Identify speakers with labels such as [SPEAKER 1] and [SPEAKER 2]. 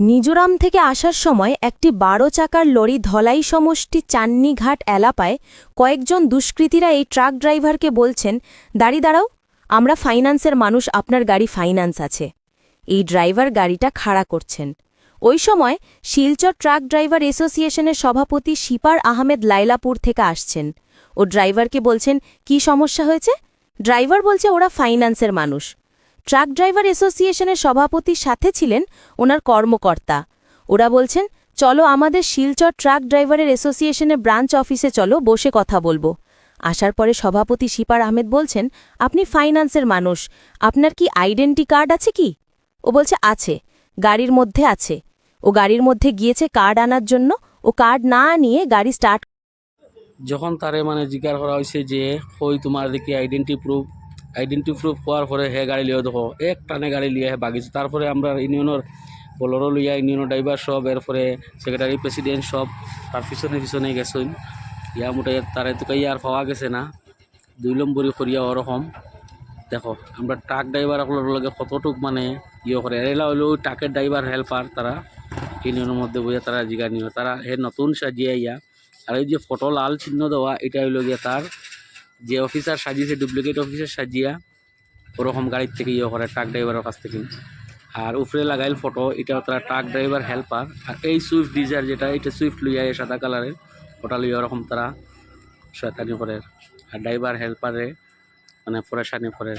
[SPEAKER 1] মিজোরাম থেকে আসার সময় একটি বারো চাকার লরি ধলাই সমষ্টি চান্নিঘাট এলাকায় কয়েকজন দুষ্কৃতীরা এই ট্রাক ড্রাইভারকে বলছেন, দাঁড়ি দাঁড়াও, আমরা ফাইন্যান্সের মানুষ, আপনার গাড়ি ফাইন্যান্স আছে। এই ড্রাইভার গাড়িটা খাড়া করছেন। ওই সময় শিলচর ট্রাক ড্রাইভার অ্যাসোসিয়েশনের সভাপতি শিপার আহমেদ লাইলাপুর থেকে আসছেন। ও ড্রাইভারকে বলছেন, কি সমস্যা হয়েছে? ড্রাইভার বলছে, ওরা ফাইন্যান্সের মানুষ। ট্রাক ড্রাইভার অ্যাসোসিয়েশনের সভাপতির সাথে ছিলেন ওনার কর্মকর্তা। ওরা বলছেন, চলো আমাদের শিলচর ট্রাক ড্রাইভারের অ্যাসোসিয়েশনের ব্রাঞ্চ অফিসে চলো, বসে কথা বলব। আসার পরে সভাপতি শিপার আহমেদ বলছেন, আপনি ফাইন্যান্সের মানুষ, আপনার কি আইডেন্টি কার্ড আছে কি? ও বলছে, আছে, গাড়ির মধ্যে আছে। ও গাড়ির মধ্যে গিয়েছে কার্ড আনার জন্য। ও কার্ড না নিয়ে গাড়ি স্টার্ট
[SPEAKER 2] যখন তারে মানে জিজ্ঞাসা করা হয়েছে যে, কই তোমার দেখি আইডেন্টি প্রুফ? আইডেন্টি প্রুফ হওয়ার পরে হে গাড়ি লিয়ে দেখো, এক টানে গাড়ি লিয়ে হে বাগিছে। তারপরে আমরা ইউনিয়নের বলরো লইয়া ইউনিয়নের ড্রাইভার সব, এরপরে সেক্রেটারি প্রেসিডেন্ট সব, তার পিছনে পিছনে গেছেন। ইয়া মোটাই তারে তো আর পাওয়া গেছে না। দুই নম্বরই করিয়া ওরকম দেখো, আমরা ট্রাক ড্রাইভার লগে কতটুক মানে ইয়ে করে। এলা হইল ওই ট্রাকের ড্রাইভার হেল্পার তারা ইউনিয়নের মধ্যে বইয়া তারা জিগা নিও তারা হে নতুন সাজিয়ে ইয়া। আর এই যে ফটো লাল চিহ্ন দেওয়া, এটা হইল গিয়া তার যে অফিসার সাজিয়েছে ডুপ্লিকেট অফিসার সাজিয়া ওরকম গাড়ির থেকে ইয়ে করে ট্রাক ড্রাইভারের কাছ থেকে। আর উপরে লাগাইল ফটো এটা তারা ট্রাক ড্রাইভার হেল্পার আর এই সুইফট ডিজার যেটা, এটা সুইফট লইয়া সাদা কালারের ওটা লইয়া ওরকম তারা শয়তানি করে। আর ড্রাইভার হেল্পারে মানে পরেশানি করে।